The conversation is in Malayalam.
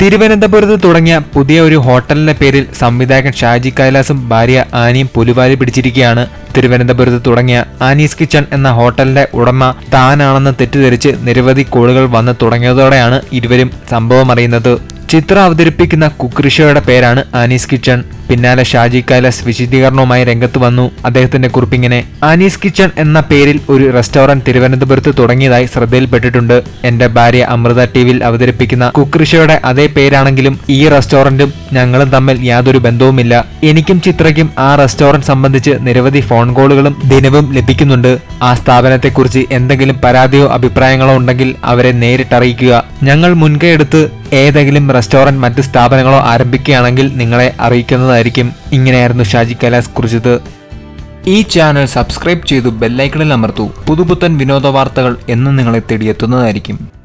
തിരുവനന്തപുരത്ത് തുടങ്ങിയ പുതിയ ഒരു ഹോട്ടലിന്റെ പേരിൽ സംവിധായകൻ ഷാജി കൈലാസും ഭാര്യ ആനിയും പുലിവാലി പിടിച്ചിരിക്കുകയാണ്. തിരുവനന്തപുരത്ത് തുടങ്ങിയ ആനീസ് കിച്ചൺ എന്ന ഹോട്ടലിന്റെ ഉടമ താനാണെന്ന് തെറ്റിദ്ധരിച്ച് നിരവധി കോളുകൾ വന്നു തുടങ്ങിയതോടെയാണ് ഇരുവരും സംഭവം അറിയുന്നത്. ചിത്രം അവതരിപ്പിക്കുന്ന കുക്രിഷയുടെ പേരാണ് ആനീസ് കിച്ചൺ. പിന്നാലെ ഷാജി കൈലാസ് വിശദീകരണവുമായി രംഗത്ത് വന്നു. അദ്ദേഹത്തിന്റെ കുറിപ്പിങ്ങനെ ആനീസ് കിച്ചൺ എന്ന പേരിൽ ഒരു റെസ്റ്റോറന്റ് തിരുവനന്തപുരത്ത് തുടങ്ങിയതായി ശ്രദ്ധയിൽപ്പെട്ടിട്ടുണ്ട്. എന്റെ ഭാര്യ അമൃത ടിവിയിൽ അവതരിപ്പിക്കുന്ന കുക്രിഷയുടെ ഷോയുടെ അതേ പേരാണെങ്കിലും ഈ റെസ്റ്റോറന്റും ഞങ്ങളും തമ്മിൽ യാതൊരു ബന്ധവുമില്ല. എനിക്കും ചിത്രയ്ക്കും ആ റെസ്റ്റോറന്റ് സംബന്ധിച്ച് നിരവധി ഫോൺ കോളുകളും ദിനവും ലഭിക്കുന്നുണ്ട്. ആ സ്ഥാപനത്തെക്കുറിച്ച് എന്തെങ്കിലും പരാതിയോ അഭിപ്രായങ്ങളോ ഉണ്ടെങ്കിൽ അവരെ നേരിട്ടറിയിക്കുക. ഞങ്ങൾ മുൻകൈ എടുത്ത് ഏതെങ്കിലും റെസ്റ്റോറന്റ് മറ്റ് സ്ഥാപനങ്ങളോ ആരംഭിക്കുകയാണെങ്കിൽ നിങ്ങളെ അറിയിക്കുന്നതായിരിക്കും ഇങ്ങനെയായിരുന്നു ഷാജി കൈലാസ് കുറിച്ചത്. ഈ ചാനൽ സബ്സ്ക്രൈബ് ചെയ്തു ബെല്ലൈക്കണിൽ അമർത്തു. പുതുപുത്തൻ വിനോദ വാർത്തകൾ എന്നും നിങ്ങളെ തേടിയെത്തുന്നതായിരിക്കും.